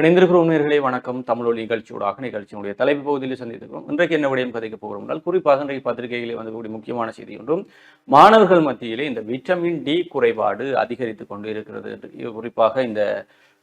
இணைந்திருக்கிற உண்மையர்களே வணக்கம். தமிழொலி நிகழ்ச்சியோடாக நிகழ்ச்சியினுடைய தலைப்பு பகுதியில் சந்தித்திருக்கிறோம். இன்றைக்கு என்ன விடயம் கதைக்க போகிறோம் என்றால் குறிப்பாக இன்றைக்கு பத்திரிகைகளில் வந்தக்கூடிய முக்கியமான செய்தி ஒன்றும் மாணவர்கள் மத்தியிலே இந்த விட்டமின் டி குறைபாடு அதிகரித்து கொண்டு இருக்கிறது என்று குறிப்பாக இந்த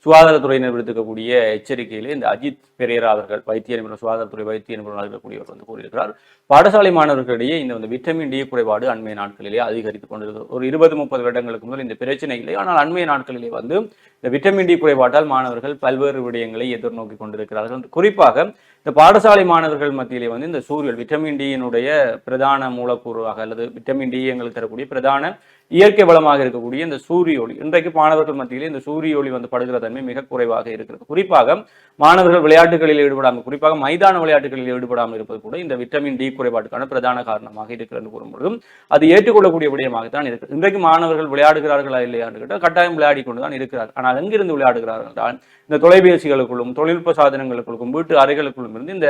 சுகாதாரத்துறையினர் விடுத்திருக்கக்கூடிய எச்சரிக்கையிலே இந்த அஜித் பெரேரா அவர்கள் வைத்திய நிபுணர் சுகாதாரத்துறை வைத்திய நிபுணராக இருக்கக்கூடியவர் வந்து கூறியிருக்கிறார். பாடசாலை மாணவர்களிடையே இந்த வந்து விட்டமின் டி குறைபாடு அண்மைய நாட்களிலே அதிகரித்துக் கொண்டிருக்கிறது ஒரு இருபது முப்பது வருடங்களுக்கு முதல் இந்த பிரச்சனை இல்லை ஆனால் அண்மைய நாட்களிலே வந்து இந்த விட்டமின் டி குறைபாட்டால் மாணவர்கள் பல்வேறு விடயங்களை எதிர்நோக்கி கொண்டிருக்கிறார்கள். குறிப்பாக இந்த பாடசாலை மாணவர்கள் மத்தியிலே வந்து இந்த சூரியல் விட்டமின் டியினுடைய பிரதான மூலக்கூறாக அல்லது விட்டமின் டி எங்களுக்கு தரக்கூடிய பிரதான இயற்கை வளமாக இருக்கக்கூடிய இந்த சூரிய ஒளி. இன்றைக்கு மாணவர்கள் மத்தியிலே இந்த சூரிய ஒளி வந்து படுகிற தன்மை மிக குறைவாக இருக்கிறது. குறிப்பாக மாணவர்கள் விளையாட்டுகளில் ஈடுபடாமல் குறிப்பாக மைதான விளையாட்டுகளில் ஈடுபடாமல் இருப்பது கூட இந்த விட்டமின் டி குறைபாட்டுக்கான பிரதான காரணமாக இருக்கிறது கூறும்பொழுதும் அது ஏற்றுக்கொள்ளக்கூடிய விடயமாகத்தான் இருக்குது. இன்றைக்கு மாணவர்கள் விளையாடுகிறார்களா இல்லையான்னு கேட்டால் கட்டாயம் விளையாடி கொண்டு தான் இருக்கிறார் ஆனால் எங்கிருந்து விளையாடுகிறார்கள் தான் இந்த தொலைபேசிகளுக்குள்ளும் தொழில்நுட்ப சாதனங்களுக்குள்ளும் வீட்டு அறைகளுக்குள்ளும் இருந்து இந்த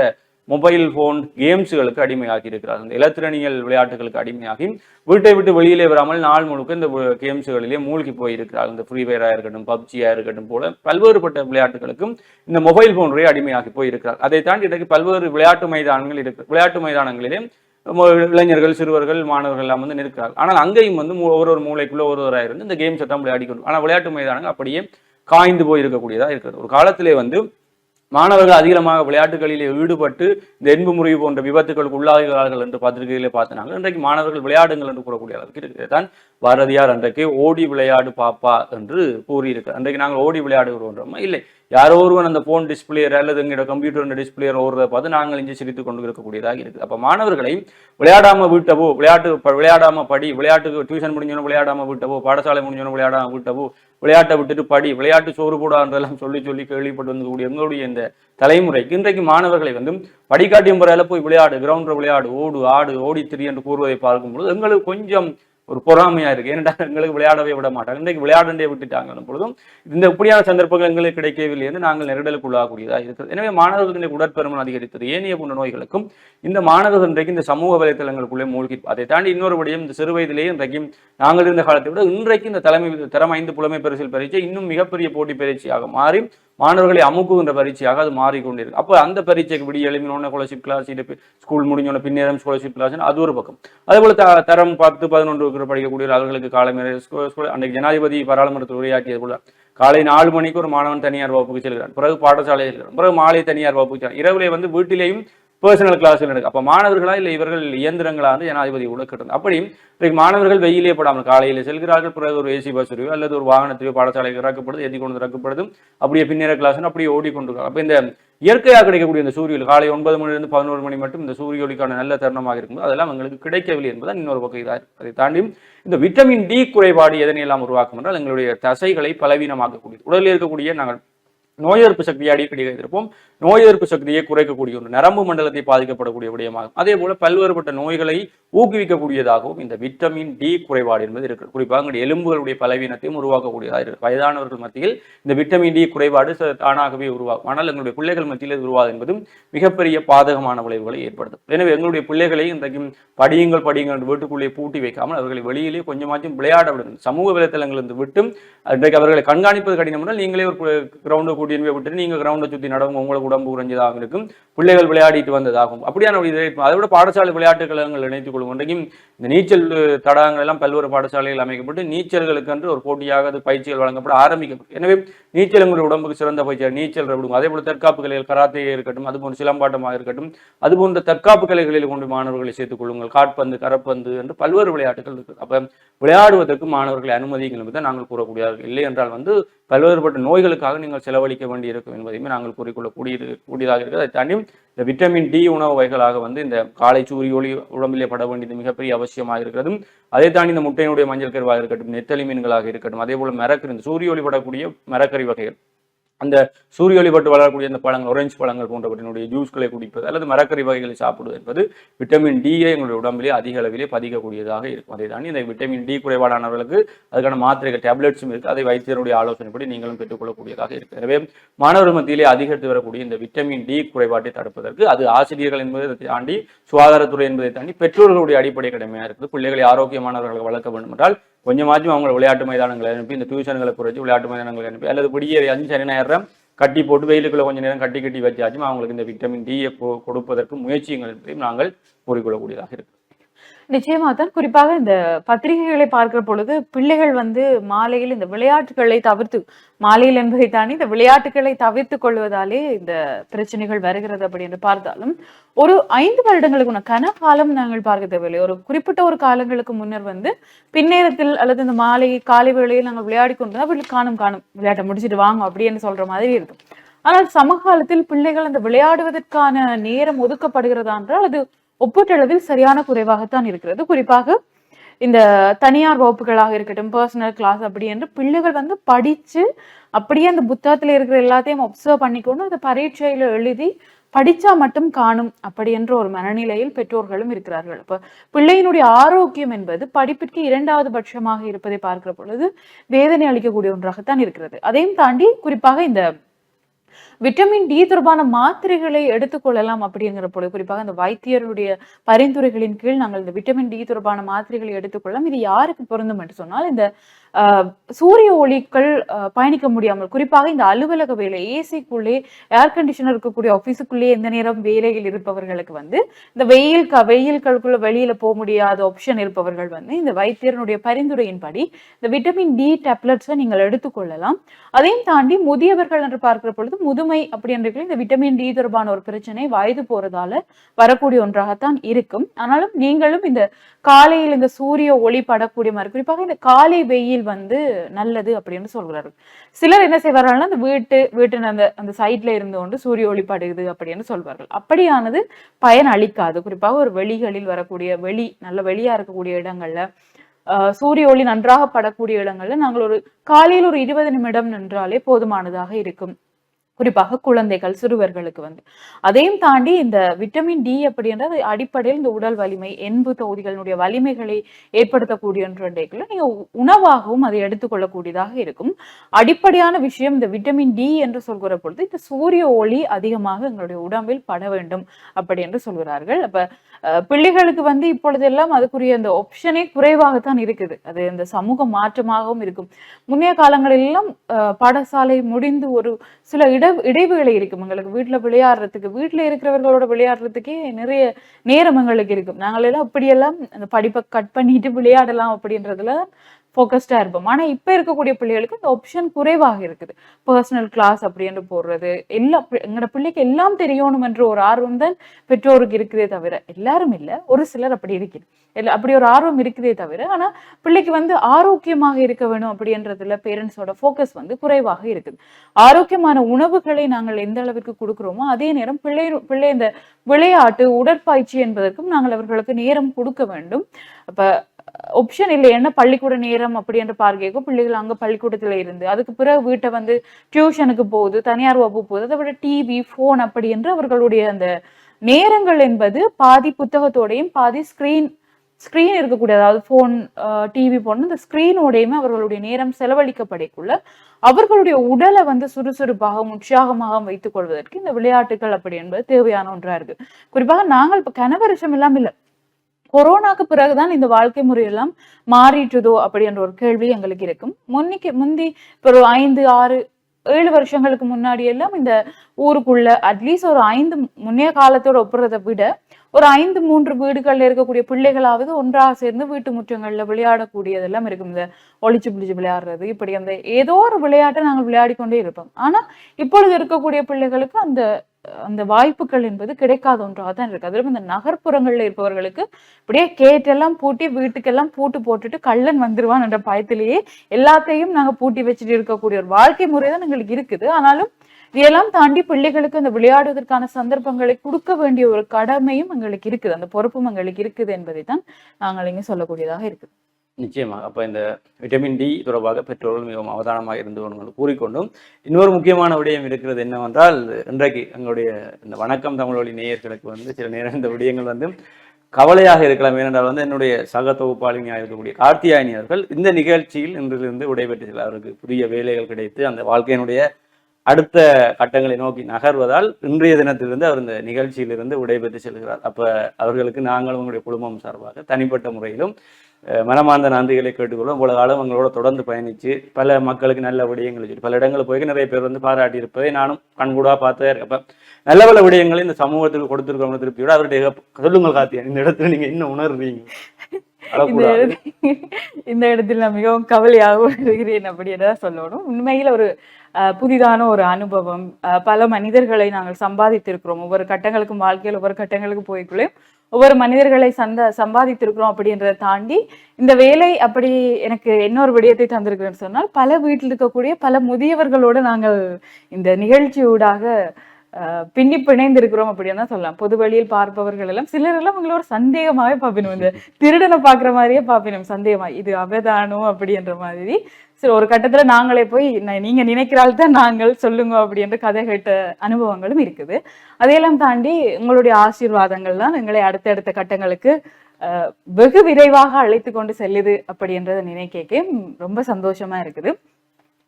மொபைல் ஃபோன் கேம்ஸுகளுக்கு அடிமையாகி இருக்கிறார்கள் இந்த இலத்திரனியல் விளையாட்டுகளுக்கு அடிமையாகி வீட்டை விட்டு வெளியிலே வராமல் நாள் முழுக்க இந்த கேம்ஸுகளிலே மூழ்கி போயிருக்கிறார்கள் இந்த ஃப்ரீ ஃபயராக இருக்கட்டும் பப்ஜியாக இருக்கட்டும் போல பல்வேறுபட்ட விளையாட்டுகளுக்கும் இந்த மொபைல் ஃபோனுடைய அடிமையாகி போயிருக்கிறார். அதை தாண்டி இன்றைக்கு பல்வேறு விளையாட்டு மைதானங்கள் இருக்கு விளையாட்டு மைதானங்களிலே இளைஞர்கள் சிறுவர்கள் மாணவர்கள் எல்லாம் வந்து நிற்கிறார்கள் ஆனால் அங்கேயும் வந்து ஒரு ஒரு மூளைக்குள்ள ஒருவராக இருந்து இந்த கேம்ஸ் எல்லாம் விளையாடி ஆனால் விளையாட்டு மைதானங்கள் அப்படியே காய்ந்து போய் இருக்கக்கூடியதாக இருக்கிறது. ஒரு காலத்திலே வந்து மாணவர்கள் அதிகமாக விளையாட்டுகளிலே ஈடுபட்டு இந்த என்பு முறிவு போன்ற விபத்துகளுக்கு உள்ளாகிறார்கள் என்று பத்திரிகையிலே பார்த்தனாங்க இன்றைக்கு மாணவர்கள் விளையாடுங்கள் என்று கூறக்கூடிய அளவுக்கு இருக்கிறது. தான் பாரதியார் அன்றைக்கு ஓடி விளையாடு பாப்பா என்று கூறியிருக்கிறார் அன்றைக்கு நாங்கள் ஓடி விளையாடுகிறோன்றோமா இல்லை. யாரோ ஒருவன் அந்த போன் டிஸ்பிளேயர் அல்லது எங்களோட கம்ப்யூட்டர் டிஸ்பிளேயர் ஓடுறத பார்த்து நாங்கள் இஞ்சி சிரித்து கொண்டு இருக்கக்கூடியதாக இருக்குது. அப்போ மாணவர்களை விளையாடாமல் விட்டவோ விளையாட்டு விளையாடாமல் படி விளையாட்டுக்கு டியூஷன் முடிஞ்சோன்னு விளையாடாமல் விட்டவோ பாடசாலை முடிஞ்சோன்னு விளையாடாம விட்டவோ விளையாட்டை விட்டுட்டு படி விளையாட்டு சோறு போடான்றெல்லாம் சொல்லி சொல்லி கேள்விப்பட்டு வந்தக்கூடிய எங்களுடைய இந்த தலைமுறைக்கு இன்றைக்கு மாணவர்களை வந்து படிக்காட்டியும் முறையில் போய் விளையாடு கிரவுண்டில் விளையாடு ஓடு ஆடு ஓடி திரி என்று கூறுவதை பார்க்கும்பொழுது எங்களுக்கு கொஞ்சம் ஒரு பொறாமையா இருக்கு. ஏனென்றா எங்களுக்கு விளையாடவே விட மாட்டாங்க. இன்றைக்கு விளையாடண்டே விட்டுட்டாங்க பொழுதும் இந்த இப்படியான சந்தர்ப்பங்கள் எங்களுக்கு கிடைக்கவில்லை என்று நாங்கள் நெருடலுக்குள்ளாகக்கூடியதாக இருக்கிறது. எனவே மாணவர்களுடைய உடற்பெருமன் அதிகரித்தது. ஏனைய போன்ற நோய்களுக்கும் இந்த மாணவர்கள் இன்றைக்கு இந்த சமூக வலைத்தளங்களுக்குள்ளே மூழ்கி அதை தாண்டி இன்னொரு விடயம் இந்த சிறு வயதிலேயே இன்றைக்கும் நாங்கள் இருந்த காலத்தை விட இன்றைக்கு இந்த தலைமை தரம் ஐந்து புலமை பரிசில் பரீட்சை இன்னும் மிகப்பெரிய போட்டி பரீட்சையாக மாறி மாணவர்களை அமுக்குகின்ற பரீட்சையாக அது மாறிக்கொண்டிருக்கு. அப்போ அந்த பரீட்சைக்கு விடிய எழுப்பினோடனே ஸ்காலர்ஷிப் கிளாஸ் இது ஸ்கூல் முடிஞ்சோட பின்னேரம் ஸ்காலர்ஷிப் கிளாஸ் அது ஒரு பக்கம். அதேபோல த தரம் பத்து பதினொன்று படிக்கக்கூடிய அவர்களுக்கு காலை அன்றைக்கு ஜனாதிபதி பாராளுமன்றத்தில் உரையாற்றியது போல காலை நாலு மணிக்கு ஒரு மாணவன் தனியார் வகுப்புக்கு செல்கிறான். பிறகு பாடசாலையில் செல்கிறான் பிறகு மாலை தனியார் வகுப்புக்கு செல்கிறான். இரவுலே வந்து வீட்டிலேயும் பர்சனல் கிளாஸ் நடக்கும் அப்போ மாணவர்களா இல்லை இவர்கள் இயந்திரங்களா வந்து ஜனாதிபதி கூட அப்படி இன்றைக்கு மாணவர்கள் வெயிலே படாமல் காலையில் செல்கிறார்கள் பிறகு ஒரு ஏசி பஸ்ஸையோ அல்லது ஒரு வாகனத்தையோ பாடசாலைக்கு இறக்கப்படுது எத்தி கொண்டு இறக்கப்படுது அப்படியே பின்னேற கிளாஸ் அப்படியே ஓடிக்கொண்டிருக்காங்க அப்போ இந்த இயற்கையாக கிடைக்கக்கூடிய இந்த சூரிய ஒளி காலை ஒன்பது மணிலிருந்து பதினோரு மணி மட்டும் இந்த சூரிய ஒளிக்கான நல்ல தருணமாக இருக்கும்போது அதெல்லாம் எங்களுக்கு கிடைக்கவில்லை என்பதுதான் இன்னொரு பக்கம் இதாக அதை தாண்டி இந்த விட்டமின் டி குறைபாடு எதனையெல்லாம் உருவாக்கும் என்றால் எங்களுடைய தசைகளை பலவீனமாக்கக்கூடியது. உடலில் இருக்கக்கூடிய நாங்கள் நோய் எதிர்ப்பு சக்தியை அடிக்கடி இருப்போம் நோய் எதிர்ப்பு சக்தியை குறைக்கக்கூடிய ஒரு நரம்பு மண்டலத்தை பாதிக்கப்படக்கூடிய விடயமாகும். அதே போல பல்வேறுபட்ட நோய்களை ஊக்குவிக்கக்கூடியதாகவும் இந்த விட்டமின் டி குறைபாடு என்பது இருக்கு. குறிப்பாக எங்களுடைய எலும்புகளுடைய பலவீனத்தையும் உருவாக்கக்கூடியதாக இருக்கு. வயதானவர்கள் மத்தியில் இந்த விட்டமின் டி குறைபாடு தானாகவே உருவாகும். ஆனால் எங்களுடைய பிள்ளைகள் மத்தியில் உருவாது என்பதும் மிகப்பெரிய பாதகமான விளைவுகளை ஏற்படுத்தும். எனவே எங்களுடைய பிள்ளைகளை இன்றைக்கு படியுங்கள் படியுங்கள் வீட்டுக்குள்ளே பூட்டி வைக்காமல் அவர்களை வெளியிலே கொஞ்சமாச்சும் விளையாட விடுங்கள். சமூக விளைத்தளங்களிலிருந்து விட்டு இன்றைக்கு அவர்களை கண்காணிப்பது கடினம் என்றால் நீங்களே ஒரு கிரவுண்டு கூட்டின்னு போய் விட்டு நீங்கள் கிரவுண்டை சுற்றி நடவும் உங்களுக்கு உடம்பு குறைஞ்சதாக இருக்கும். பிள்ளைகள் விளையாடிட்டு வந்ததாகும். அப்படியான ஒரு இதை அதை விட பாடசாலை விளையாட்டு கழகங்கள் இணைத்துக் கொள்ளும் இன்றைக்கும் இந்த நீச்சல் தடாகங்கள் எல்லாம் பல்வேறு பாடசாலைகள் அமைக்கப்பட்டு நீச்சல்களுக்கு என்று ஒரு போட்டியாக அது பயிற்சிகள் வழங்கப்பட ஆரம்பிக்கப்படும். எனவே நீச்சல் உடம்புக்கு சிறந்த பயிற்சி நீச்சல் விடுங்க அதே போல தற்காப்பு கலைகள் கராத்தே இருக்கட்டும் அது போன்ற சிலம்பாட்டமாக இருக்கட்டும் அது போன்ற தற்காப்பு கலைகளில் கொண்டு மாணவர்களை சேர்த்துக் கொள்ளுங்கள். காட்பந்து கரப்பந்து என்று பல்வேறு விளையாட்டுகள் இருக்குது. அப்ப விளையாடுவதற்கு மாணவர்களை அனுமதிங்கள் என்பதை நாங்கள் கூறக்கூடியவர்கள் இல்லை என்றால் வந்து பல்வேறுபட்ட நோய்களுக்காக நீங்கள் செலவழிக்க வேண்டியிருக்கும் என்பதையுமே நாங்கள் கூறிக்கொள்ளக்கூடியது கூடியதாக இருக்கிறது அதை தாண்டி இந்த விட்டமின் டி உணவு வகைகளாக வந்து இந்த காலை சூரிய ஒளி உடம்பிலே பட வேண்டியது மிகப்பெரிய அவசியமாக இருக்கிறதும் அதை தாண்டி இந்த முட்டையினுடைய மஞ்சள் கருவாக இருக்கட்டும் நெத்தலி மீன்களாக இருக்கட்டும் அதே போல மரக்கறி இந்த சூரிய ஒளி படக்கூடிய மரக்கறி வகைகள் அந்த சூரிய ஒளிபட்டு வளரக்கூடிய அந்த பழங்கள் ஒரேஞ்ச் பழங்கள் போன்றவற்றினுடைய ஜூஸ்களை குடிப்பது அல்லது மரக்கறி வகைகளை சாப்பிடுவது என்பது விட்டமின் டியை எங்களுடைய உடம்பிலே அதிக அளவிலே பதிக்கக்கூடியதாக இருக்கும். அதை தாண்டி இந்த விட்டமின் டி குறைபாடானவர்களுக்கு அதுக்கான மாத்திரைகள் டேப்லெட்ஸும் இருக்குது அதை வைத்தியருடைய ஆலோசனைப்படி நீங்களும் பெற்றுக்கொள்ளக்கூடியதாக இருக்கு எனவே மாணவர்கள் மத்தியிலே அதிகரித்து வரக்கூடிய இந்த விட்டமின் டி குறைபாட்டை தடுப்பதற்கு அது ஆசிரியர்கள் என்பதை தாண்டி சுகாதாரத்துறை என்பதை தாண்டி பெற்றோர்களுடைய அடிப்படை கடமையாக இருக்குது. பிள்ளைகளை ஆரோக்கியமானவர்களை வளர்க்க வேண்டும் என்றால் கொஞ்சமாச்சும் அவங்கள விளையாட்டு மைதானங்களை அனுப்பி இந்த டியூஷன்களை குறைச்சி விளையாட்டு மைதானங்களை அனுப்பி அல்லது விடிய அஞ்சு சனி நேரம் கட்டி போட்டு வெயிலுக்குள்ள கொஞ்ச நேரம் கட்டி கட்டி வச்சாச்சும் அவங்களுக்கு இந்த விட்டமின் டியை கொடுப்பதற்கு முயற்சிகள் நாங்கள் கூறிக்கொள்ளக்கூடியதாக இருக்கு. நிச்சயமா தான். குறிப்பாக இந்த பத்திரிகைகளை பார்க்கிற பொழுது பிள்ளைகள் வந்து மாலையில் இந்த விளையாட்டுகளை தவிர்த்து மாலையில் என்பதை தாண்டி இந்த விளையாட்டுகளை தவிர்த்து கொள்வதாலே இந்த பிரச்சனைகள் வருகிறது அப்படின்னு பார்த்தாலும் ஒரு ஐந்து வருடங்களுக்கு கனகாலம் நாங்கள் பார்க்க தேவையில்லை. ஒரு குறிப்பிட்ட ஒரு காலங்களுக்கு முன்னர் வந்து பின்னேரத்தில் அல்லது இந்த மாலை காலை வேளையில் நாங்கள் விளையாடி கொண்டு வீட்டில் காணும் காணும் விளையாட்டை முடிச்சுட்டு வாங்க அப்படின்னு சொல்ற மாதிரி இருக்கும். ஆனால் சமகாலத்தில் பிள்ளைகள் அந்த விளையாடுவதற்கான நேரம் ஒதுக்கப்படுகிறதா என்றால் அது ஒப்பீட்டளவில் சரியான குறைவாகத்தான் இருக்கிறது. குறிப்பாக இந்த தனியார் வகுப்புகளாக இருக்கட்டும் பர்சனல் கிளாஸ் அப்படி என்று பிள்ளைகள் வந்து படிச்சு அப்படியே அந்த புத்தகத்தில் இருக்கிற எல்லாத்தையும் ஒப்சர்வ் பண்ணிக்கொண்டு அந்த பரீட்சையில் எழுதி படிச்சா மட்டும் காணும் அப்படி என்ற ஒரு மனநிலையில் பெற்றோர்களும் இருக்கிறார்கள். இப்போ பிள்ளையினுடைய ஆரோக்கியம் என்பது படிப்பிற்கு இரண்டாவது பட்சமாக இருப்பதை பார்க்கிற பொழுது வேதனை அளிக்கக்கூடிய ஒன்றாகத்தான் இருக்கிறது. அதையும் தாண்டி குறிப்பாக இந்த விட்டமின் டி தொடர்பான மாத்திரைகளை எடுத்துக்கொள்ளலாம் அப்படிங்கிற பொழுது குறிப்பாக அந்த வைத்தியருடைய பரிந்துரைகளின் கீழ் நாங்கள் இந்த விட்டமின் டி தொடர்பான மாத்திரைகளை எடுத்துக்கொள்ளலாம் இது யாருக்கு பொருந்தும் என்று சொன்னால் இந்த சூரிய ஒளிக்கள் பயணிக்க முடியாமல் குறிப்பாக இந்த அலுவலக வேலை ஏசிக்குள்ளே ஏர் கண்டிஷனர் இருக்கக்கூடிய ஆபீஸுக்குள்ளே எந்த நேரம் வேலையில் இருப்பவர்களுக்கு வந்து இந்த வெயில் க வெயில்களுக்குள்ள வெளியில போக முடியாத ஆப்ஷன் இருப்பவர்கள் வந்து இந்த வைத்தியரனுடைய பரிந்துரையின்படி இந்த விட்டமின் டி டேப்லெட்ஸை நீங்கள் எடுத்துக்கொள்ளலாம் அதையும் தாண்டி முதியவர்கள் என்று பார்க்கிற பொழுது முதுமை அப்படின்ற இந்த விட்டமின் டி தொடர்பான ஒரு பிரச்சனை வயது போறதால வரக்கூடிய ஒன்றாகத்தான் இருக்கும். ஆனாலும் நீங்களும் இந்த காலையில் இந்த சூரிய ஒளி படக்கூடிய மாதிரி குறிப்பாக இந்த காலை வெயில் வந்து நல்லது அப்படின்னு சொல்கிறார்கள் சிலர் என்ன செய்வார்கள்னா அந்த வீட்டு வீட்டின் அந்த அந்த சைட்ல இருந்து கொண்டு சூரிய ஒளி அப்படின்னு சொல்வார்கள். அப்படியானது பயன் அளிக்காது. குறிப்பாக ஒரு வெளிகளில் வரக்கூடிய வெளி நல்ல வெளியா இருக்கக்கூடிய இடங்கள்ல சூரிய ஒளி நன்றாக படக்கூடிய இடங்கள்ல நாங்கள் ஒரு காலையில் ஒரு இருபது நிமிடம் நின்றாலே போதுமானதாக இருக்கும். குறிப்பாக குழந்தைகள் சிறுவர்களுக்கு வந்து. அதையும் தாண்டி இந்த விட்டமின் டி அப்படின்றது அடிப்படையில் இந்த உடல் வலிமை எண்பு தொகுதிகளினுடைய வலிமைகளை ஏற்படுத்தக்கூடியன்றைக்குள்ள நீங்க உணவாகவும் அதை எடுத்துக்கொள்ளக்கூடியதாக இருக்கும். அடிப்படையான விஷயம் இந்த விட்டமின் டி என்று சொல்கிற பொழுது இந்த சூரிய ஒளி அதிகமாக எங்களுடைய உடம்பில் பட வேண்டும் அப்படி என்று சொல்கிறார்கள். அப்ப பிள்ளைகளுக்கு வந்து இப்பொழுதெல்லாம் அதுக்குரிய அந்த ஆப்ஷனே குறைவாகத்தான் இருக்குது. அது இந்த சமூக மாற்றமாகவும் இருக்கும். முன்னைய காலங்களிலெல்லாம் அஹ், பாடசாலை முடிந்து ஒரு சில இட இடைவுகளை இருக்கும். எங்களுக்கு வீட்டில் விளையாடுறதுக்கு வீட்டில் இருக்கிறவர்களோட விளையாடுறதுக்கே நிறைய நேரம் எங்களுக்கு இருக்கும். நாங்கள் எல்லாம் அப்படியெல்லாம் அந்த படிப்பை கட் பண்ணிட்டு விளையாடலாம் அப்படின்றதுல ஃபோக்கஸ்டாக இருப்போம். ஆனா இப்போ இருக்கக்கூடிய பிள்ளைகளுக்கு இந்த ஆப்ஷன் குறைவாக இருக்குது. பர்சனல் கிளாஸ் அப்படின்னு போடுறது எல்லா எங்களோட பிள்ளைக்கு எல்லாம் தெரியணும் என்ற ஒரு ஆர்வம் தான் பெற்றோருக்கு இருக்குதே தவிர எல்லாரும் இல்லை. ஒரு சிலர் அப்படி இருக்குது இல்ல அப்படி ஒரு ஆர்வம் இருக்குதே தவிர ஆனால் பிள்ளைக்கு வந்து ஆரோக்கியமாக இருக்க வேணும் அப்படின்றதுல பேரண்ட்ஸோட ஃபோக்கஸ் வந்து குறைவாக இருக்குது. ஆரோக்கியமான உணவுகளை நாங்கள் எந்த அளவிற்கு கொடுக்குறோமோ அதே நேரம் பிள்ளை பிள்ளை இந்த விளையாட்டு உடற்பயிற்சி என்பதற்கும் நாங்கள் அவர்களுக்கு நேரம் கொடுக்க வேண்டும். அப்போ ஆப்ஷன் இல்லை. என்ன பள்ளிக்கூட நேரம் அப்படி என்று பார்க்கைக்கும். பிள்ளைகள் அங்க பள்ளிக்கூடத்தில் இருந்து. அதுக்கு பிறகு வீட்டை வந்து டியூஷனுக்கு போகுது தனியார் வகுப்பு போகுது. அதை விட டிவி ஃபோன் அப்படி என்று அவர்களுடைய அந்த நேரங்கள் என்பது பாதி புத்தகத்தோடையும் பாதி ஸ்கிரீன் ஸ்க்ரீன் இருக்கக்கூடிய அதாவது ஃபோன் டிவி போன இந்த ஸ்க்ரீனோடையுமே அவர்களுடைய நேரம் செலவழிக்கப்படக்குள்ள அவர்களுடைய உடலை வந்து சுறுசுறுப்பாகவும் உற்சாகமாகவும் வைத்துக் கொள்வதற்கு இந்த விளையாட்டுகள் அப்படி என்பது தேவையான ஒன்றா இருக்கு. குறிப்பாக நாங்கள் இப்ப கனவருஷம் எல்லாம் இல்லை. கொரோனாக்கு பிறகுதான் இந்த வாழ்க்கை முறையெல்லாம் மாறிட்டுதோ அப்படின்ற ஒரு கேள்வி எங்களுக்கு இருக்கும். முன்னிக்கு முந்தி இப்போ ஒரு ஐந்து ஆறு ஏழு வருஷங்களுக்கு முன்னாடி எல்லாம் இந்த ஊருக்குள்ள அட்லீஸ்ட் ஒரு ஐந்து முன்னைய காலத்தோட ஒப்புறதை விட ஒரு ஐந்து மூன்று வீடுகள்ல இருக்கக்கூடிய பிள்ளைகளாவது ஒன்றாக சேர்ந்து வீட்டு முற்றங்கள்ல விளையாடக்கூடியதெல்லாம் இருக்கும். இந்த ஒளிச்சு பிடிச்சு விளையாடுறது. இப்படி அந்த ஏதோ ஒரு விளையாட்டை நாங்கள் விளையாடி கொண்டே இருப்போம். ஆனா இப்பொழுது இருக்கக்கூடிய பிள்ளைகளுக்கு அந்த அந்த வாய்ப்புகள் என்பது கிடைக்காத ஒன்றாக தான் இருக்கு. அதிலும் இந்த நகர்ப்புறங்கள்ல இருப்பவர்களுக்கு இப்படியே கேட்டெல்லாம் பூட்டி வீட்டுக்கெல்லாம் பூட்டு போட்டுட்டு கள்ளன் வந்துருவான் என்ற பயத்திலேயே எல்லாத்தையும் நாங்க பூட்டி வச்சுட்டு இருக்கக்கூடிய ஒரு வாழ்க்கை முறை தான் எங்களுக்கு இருக்குது. ஆனாலும் இதையெல்லாம் தாண்டி பிள்ளைகளுக்கு அந்த விளையாடுவதற்கான சந்தர்ப்பங்களை கொடுக்க வேண்டிய ஒரு கடமையும் எங்களுக்கு இருக்குது. அந்த பொறுப்பும் எங்களுக்கு இருக்குது என்பதை தான் நாங்கள் இங்கே சொல்லக்கூடியதாக இருக்குது. நிச்சயமாக. அப்போ இந்த விட்டமின் டி தொடர்பாக பெற்றோர்கள் மிகவும் அவதானமாக இருந்து கொண்டு கூறிக்கொண்டும் இன்னொரு முக்கியமான விடயம் இருக்கிறது என்னவென்றால் இன்றைக்கு எங்களுடைய இந்த வணக்கம் தமிழொலி நேயர்களுக்கு வந்து சில நேரம் இந்த விடயங்கள் வந்து கவலையாக இருக்கலாம். ஏனென்றால் வந்து என்னுடைய சக தொகுப்பாளினியாக இருக்கக்கூடிய கார்த்தியாயினி அவர்கள் இந்த நிகழ்ச்சியில் இன்றிலிருந்து விடைபெற்று அவருக்கு புதிய வேலைகள் கிடைத்து அந்த வாழ்க்கையினுடைய அடுத்த கட்டங்களை நோக்கி நகர்வதால் இன்றைய தினத்திலிருந்து அவர் இந்த நிகழ்ச்சியிலிருந்து விடைபெற்று செல்கிறார். அப்போ அவர்களுக்கு நாங்கள் உங்களுடைய குடும்பம் சார்பாக தனிப்பட்ட முறையிலும் மனமார்ந்த நன்றிகளை கேட்டுக்கொள்வோம். இவ்வளவு காலம் எங்களோட தொடர்ந்து பயணித்து பல மக்களுக்கு நல்ல விடயங்களை சொல்லி பல இடங்களுக்கு போய் நிறைய பேர் வந்து பாராட்டி இருப்பதை நானும் கண்கூடா பார்த்தே இருக்கேன் அப்ப நல்ல பல விடயங்களை இந்த சமூகத்துக்கு கொடுத்திருக்கவங்க திருப்தியோட அவருடைய சொல்லுங்கள் காத்தியா இந்த இடத்துல நீங்க என்ன உணர்றீங்க? இந்த. இடத்தில் நான் மிகவும் கவலையாக வருகிறேன் அப்படின்னு தான் சொல்லணும். உண்மையில் ஒரு அஹ், புதிதான ஒரு அனுபவம். பல மனிதர்களை நாங்கள் சம்பாதித்திருக்கிறோம். ஒவ்வொரு கட்டங்களுக்கும் வாழ்க்கையில் ஒவ்வொரு கட்டங்களுக்கு போய்க்குள்ளே ஒவ்வொரு மனிதர்களை சந்த சம்பாதித்திருக்கிறோம் அப்படின்றத தாண்டி இந்த வேலை அப்படி எனக்கு இன்னொரு விடயத்தை தந்திருக்கிறேன்னு சொன்னால் பல வீட்டில் இருக்கக்கூடிய பல முதியவர்களோடு நாங்கள் இந்த நிகழ்ச்சியூடாக அஹ், பின்னி பிணைந்து இருக்கிறோம் அப்படின்னு தான் சொல்லலாம். பொது வழியில் பார்ப்பவர்கள் எல்லாம் சிலர் எல்லாம் உங்களோட சந்தேகமாவே பார்ப்பினோம் இந்த திருடனை பார்க்குற மாதிரியே பார்ப்பினோம் சந்தேகமா இது அவதானோ அப்படின்ற மாதிரி சரி ஒரு கட்டத்துல நாங்களே போய் நீங்க நினைக்கிறாள் தான் நாங்கள் சொல்லுங்க அப்படின்ற கதை கேட்ட அனுபவங்களும் இருக்குது. அதையெல்லாம் தாண்டி உங்களுடைய ஆசீர்வாதங்கள் தான் எங்களை அடுத்தடுத்த கட்டங்களுக்கு வெகு விரைவாக அழைத்து கொண்டு செல்லுது அப்படின்றத நினைக்க ரொம்ப சந்தோஷமா இருக்குது.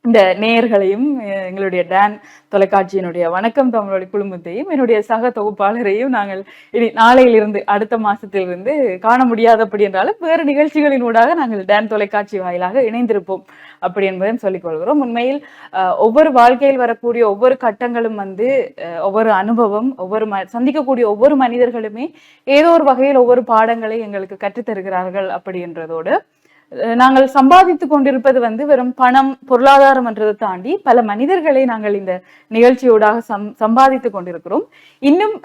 இந்த நேயர்களையும் எங்களுடைய டான் தொலைக்காட்சியினுடைய வணக்கம் தமிழோட குழுமத்தையும் என்னுடைய சக தொகுப்பாளரையும் நாங்கள் இனி நாளையிலிருந்து அடுத்த மாசத்திலிருந்து காண முடியாதபடி என்றாலும் வேறு நிகழ்ச்சிகளின் ஊடாக நாங்கள் டான் தொலைக்காட்சி வாயிலாக இணைந்திருப்போம் அப்படி என்பதையும் சொல்லிக் கொள்கிறோம். உண்மையில் ஒவ்வொரு வாழ்க்கையில் வரக்கூடிய ஒவ்வொரு கட்டங்களும் வந்து ஒவ்வொரு அனுபவம் ஒவ்வொரு ம சந்திக்கக்கூடிய ஒவ்வொரு மனிதர்களுமே ஏதோ ஒரு வகையில் ஒவ்வொரு பாடங்களை எங்களுக்கு கற்றுத் தருகிறார்கள் அப்படின்றதோடு நாங்கள் சம்பாதித்து கொண்டிருப்பது வந்து வெறும் பணம் பொருளாதாரம் என்றதை தாண்டி பல மனிதர்களை நாங்கள் இந்த நிகழ்ச்சியோடாக சம் சம்பாதித்து கொண்டிருக்கிறோம். இன்னும்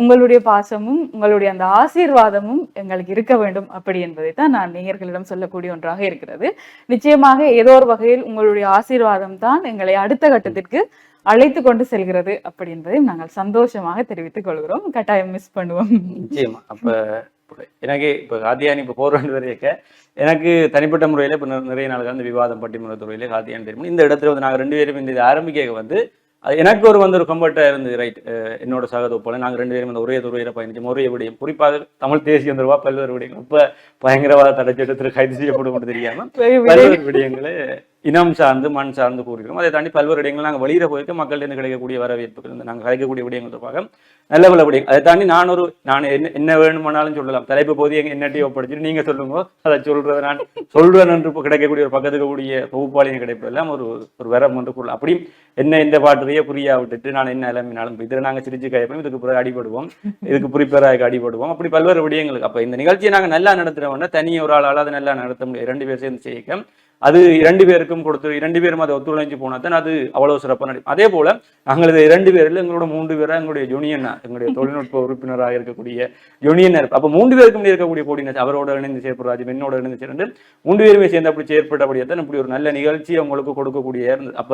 உங்களுடைய பாசமும் உங்களுடைய அந்த ஆசீர்வாதமும் எங்களுக்கு இருக்க வேண்டும் அப்படி என்பதை தான் நான் நேயர்களிடம் சொல்லக்கூடிய ஒன்றாக இருக்கிறது. நிச்சயமாக ஏதோ ஒரு வகையில் உங்களுடைய ஆசீர்வாதம் தான் எங்களை அடுத்த கட்டத்திற்கு அழைத்து கொண்டு செல்கிறது அப்படி என்பதை நாங்கள் சந்தோஷமாக தெரிவித்துக் கொள்கிறோம். கட்டாயம் மிஸ் பண்ணுவோம். நிச்சயமா. அப்ப எனக்கு இப்ப காத்தியானி இப்ப போர் ரெண்டு வரைக்க எனக்கு தனிப்பட்ட முறையில இப்ப நிற- நிறைய நாளுக்கு அந்த விவாதம் பட்டிமன்ற துறையில காத்தியானி தெரியும் இந்த இடத்துல வந்து நாங்க ரெண்டு பேரும் இந்த இது ஆரம்பிக்க வந்து அது எனக்கு ஒரு வந்து ஒரு கம்பர்ட்டா இருந்து ரைட் என்னோட சகதோப்பால நாங்க ரெண்டு பேரும் இந்த ஒரே துறையில பயணிச்சோம். ஒரே விடயம். குறிப்பாக தமிழ் தேசிய வந்துருவா பல்வேறு விடயங்கள். இப்ப பயங்கரவாத தடைச்சட்டத்தில் கைது செய்யப்படும் தெரியாம பல்வேறு விடயங்களை இனம் சார்ந்து மண் சார்ந்து கூறுகிறோம் அதை தாண்டி பல்வேறு இடங்கள் நாங்கள் வெளியிட போயிருக்க மக்கள்கிட்ட கிடைக்கக்கூடிய வரவேற்புகள் இந்த நாங்கள் கிடைக்கக்கூடிய விடயங்கள் தொடர்பாக நல்ல பல விடயங்கள். அதை தாண்டி நான் ஒரு நான் என்ன என்ன வேணுமானாலும் சொல்லலாம். தலைப்பு போது எங்க என்னட்டையோ படிச்சுட்டு நீங்க சொல்லுங்க. அதை சொல்றதை நான் சொல்றேன் என்று கிடைக்கக்கூடிய ஒரு பக்கத்துக்கு கூடிய தொகுப்பாளியம் கிடைப்பதெல்லாம் ஒரு ஒரு வரம் என்று கூறலாம் அப்படி என்ன இந்த பாட்டுறையே புரியா விட்டுட்டு நான் என்ன இளமினாலும் இதில் நாங்கள் சிரிச்சு கைப்போம் இதுக்கு பிறகு அடிபடுவோம். இதுக்கு குறிப்பேராக அடிபடுவோம். அப்படி பல்வேறு விடயங்களுக்கு. அப்ப இந்த நிகழ்ச்சியை நாங்கள் நல்லா நடத்துறோம்னா தனி ஒரு ஆளால் அதை நல்லா நடத்த முடியாது. ரெண்டு பேர் சேர்ந்து செய்ய அது இரண்டு பேருக்கும் கொடுத்து இரண்டு பேரும் அதை ஒத்துழைஞ்சு போனா தான் அது அவ்வளவு சிறப்பாக நடைபெறும் அதே போல நாங்கள் இது இரண்டு பேரில் எங்களோட மூன்று பேரா எங்களுடைய ஜூனியன் எங்களுடைய தொழில்நுட்ப உறுப்பினராக இருக்கக்கூடிய ஜூனியன் அப்ப மூன்று பேருக்கும் இருக்கக்கூடிய கோடினஸ் அவரோட இணைந்து செயற்படுறாஜ் என்னோட இணைந்து சேர்ந்து மூன்று பேருமே சேர்ந்து அப்படி செயற்பட்டபடியே தான் இப்படி ஒரு நல்ல நிகழ்ச்சி உங்களுக்கு கொடுக்கக்கூடிய அப்ப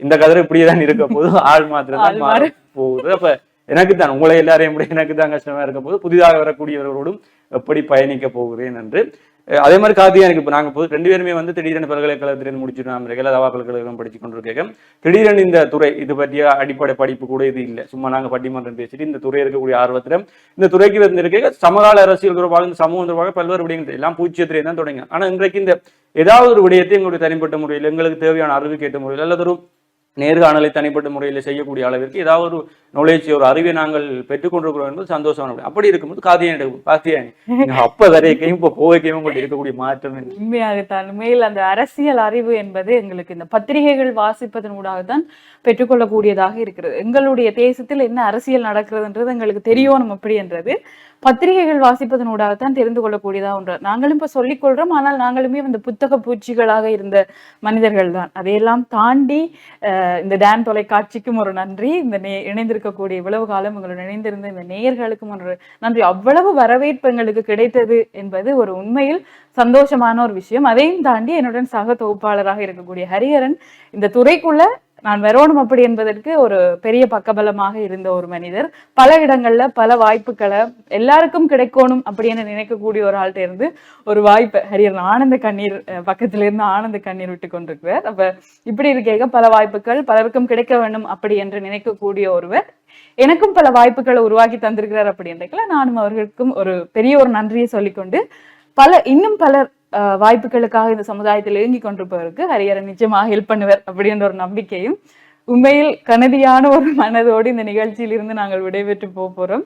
இந்த கதிரை இப்படியே தான் இருக்க போது ஆள் மாத்திரம் தான் மாற போகுது. அப்ப எனக்கு தான் உங்களை எல்லாரையும் எனக்கு தான் கஷ்டமா இருக்க போது புதிதாக வரக்கூடியவர்களோடும் எப்படி பயணிக்க போகிறேன் என்று அதே மாதிரி கார்த்திகா எனக்கு இப்போ நாங்கள் ரெண்டு பேருமே வந்து திடீரென பல்கலைக்கழகத்திலிருந்து முடிச்சுட்டு நம்ம தவா பல்கலைக்கழகம் படிச்சு கொண்டிருக்கேன் திடீரென இந்த துறை இது பற்றிய அடிப்படை படிப்பு கூட இது இல்லை. சும்மா நாங்கள் பட்டிமன்றம் பேசிட்டு இந்த துறை இருக்கக்கூடிய ஆர்வத்துல இந்த துறைக்கு வந்திருக்க சமகால அரசியல் தொடர்பாக இந்த சமூகம் தொடர்பாக பல்வேறு விடயங்கள் எல்லாம் பூச்சியத்திலே தான் தொடங்க ஆனால் இன்றைக்கு இந்த ஏதாவது ஒரு விடயத்தை எங்களுடைய தனிப்பட்ட முறையில் எங்களுக்கு தேவையான அறிவு கேட்ட முறையில் அல்லது ஒரு நேர்காணலை தனிப்பட்ட முறையில் செய்யக்கூடிய அளவிற்கு ஏதாவது ஒரு நுழைச்சி ஒரு அறிவை நாங்கள் பெற்றுக்கொண்டிருக்கிறோம் என்பது சந்தோஷமான அப்படி இருக்கும்போது காத்தியானி காத்தியானி. அப்ப வரைக்கும் இப்ப போவைக்கையும் உங்களுக்கு இருக்கக்கூடிய மாற்றம் உண்மையாகத்தான். உண்மையில் அந்த அரசியல் அறிவு என்பது எங்களுக்கு இந்த பத்திரிகைகள் வாசிப்பதன் ஊடாக தான் பெற்றுக்கொள்ளக்கூடியதாக இருக்கிறது. எங்களுடைய தேசத்தில் என்ன அரசியல் நடக்கிறதுன்றது எங்களுக்கு தெரியும் நம்ம என்றது பத்திரிகைகள் வாசிப்பதனூடாக தான் தெரிந்து கொள்ளக்கூடியதா ஒன்று. நாங்களும் இப்ப சொல்லிக் கொள்றோம். ஆனால் நாங்களுமே வந்து புத்தக பூச்சிகளாக இருந்த மனிதர்கள் தான் அதையெல்லாம் தாண்டி அஹ், இந்த டேன் தொலைக்காட்சிக்கும் ஒரு நன்றி. இந்த நே இணைந்திருக்கக்கூடிய இவ்வளவு காலம் உங்களுடன் இணைந்திருந்த இந்த நேயர்களுக்கும் ஒரு நன்றி. அவ்வளவு வரவேற்பு எங்களுக்கு கிடைத்தது என்பது ஒரு உண்மையில் சந்தோஷமான ஒரு விஷயம். அதையும் தாண்டி என்னுடன் சக தொகுப்பாளராக இருக்கக்கூடிய ஹரிஹரன் இந்த துறைக்குள்ள நான் வரணும் அப்படி என்பதற்கு ஒரு பெரிய பக்கபலமாக இருந்த ஒரு மனிதர். பல இடங்கள்ல பல வாய்ப்புகளை எல்லாருக்கும் கிடைக்கணும் அப்படின்னு நினைக்கக்கூடிய ஒரு ஆள்கிட்ட இருந்து ஒரு வாய்ப்பு. ஹரியர் ஆனந்த கண்ணீர் பக்கத்துல இருந்து ஆனந்த கண்ணீர் விட்டு கொண்டிருக்கிறார். அப்ப இப்படி இருக்க பல வாய்ப்புகள் பலருக்கும் கிடைக்க வேண்டும் அப்படி என்று நினைக்கக்கூடிய ஒருவர் எனக்கும் பல வாய்ப்புகளை உருவாக்கி தந்திருக்கிறார் அப்படி நானும் அவர்களுக்கும் ஒரு பெரிய ஒரு நன்றியை சொல்லிக்கொண்டு பல இன்னும் பலர் வாய்ப்புகளுக்காக இந்த சமுதாயத்தில் இயங்கி கொண்டிருப்பவருக்கு ஹரிஹரன் நிச்சயமாக ஹெல்ப் பண்ணுவார் அப்படின்ற ஒரு நம்பிக்கையும் உண்மையில் கனதியான ஒரு மனதோடு இந்த நிகழ்ச்சியிலிருந்து நாங்கள் விடைபெற்று போக போறோம்.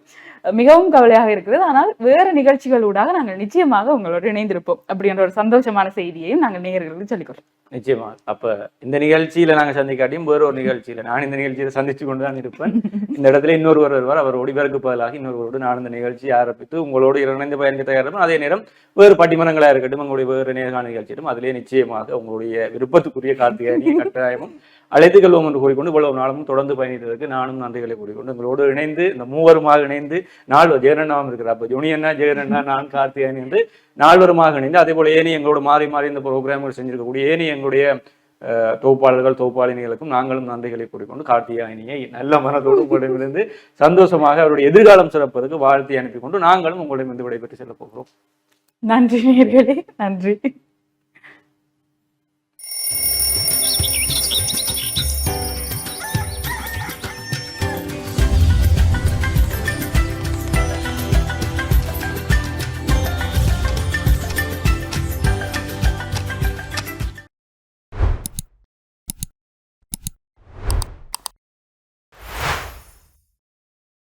மிகவும் கவலையாக இருக்கிறது ஆனால் வேறு நிகழ்ச்சிகளூடாக நாங்கள் நிச்சயமாக உங்களோடு இணைந்திருப்போம். அப்படின்ற ஒரு சந்தோஷமான செய்தியையும் நாங்கள் நேயர்களுக்கு சொல்லிக்கிறோம் நிச்சயமா. அப்ப இந்த நிகழ்ச்சியில நாங்க சந்திக்காட்டியும் வேற ஒரு நிகழ்ச்சியில நான் இந்த நிகழ்ச்சியில சந்திச்சு கொண்டு தான் இருப்பேன். இந்த இடத்துல இன்னொருவர் வருவார். அவர் ஒடிவருக்கு பதிலாக இன்னொருவரோடு நான் இந்த நிகழ்ச்சியை ஆரம்பித்து உங்களோடு இணைந்து பயணிக்க தயாரிப்போம் அதே நேரம் வேறு பட்டிமன்றங்களா இருக்கட்டும் உங்களுடைய வேறு நேர்காணல் நிகழ்ச்சியும் அதிலே நிச்சயமாக உங்களுடைய விருப்பத்துக்குரிய கார்த்திகேயனை கட்டாயமும் அழைத்து கொள்வோம் என்று கூறிக்கொண்டு இவ்வளவு நாளும் தொடர்ந்து பயணித்ததற்கு நானும் நன்றிகளை கூறிக்கொண்டு உங்களோடு இணைந்து இந்த மூவருமாக இணைந்து நால்வர் ஜெயரண்ணாவும் இருக்கிறார். அப்போ ஜுனியண்ணா ஜெயரண்ணா நான் கார்த்திகேயன் என்று நால்வருமாக இணைந்து அதே போல ஏனி எங்களோட மாறி மாறி இந்த ப்ரோக்ராம்கள் செஞ்சிருக்கக்கூடிய ஏனி எங்களுடைய அஹ், தொகுப்பாளர்கள் தொகுப்பாளினிகளுக்கும் நாங்களும் நன்றிகளை கூறிக்கொண்டு கார்த்திகாயினியை நல்ல மனதோடு உங்களிடமிருந்து சந்தோஷமாக அவருடைய எதிர்காலம் சிறப்பதற்கு வாழ்த்தி அனுப்பி கொண்டு நாங்களும் உங்களிடமிருந்து விடைபெற்று செல்ல போகிறோம். நன்றி நன்றி.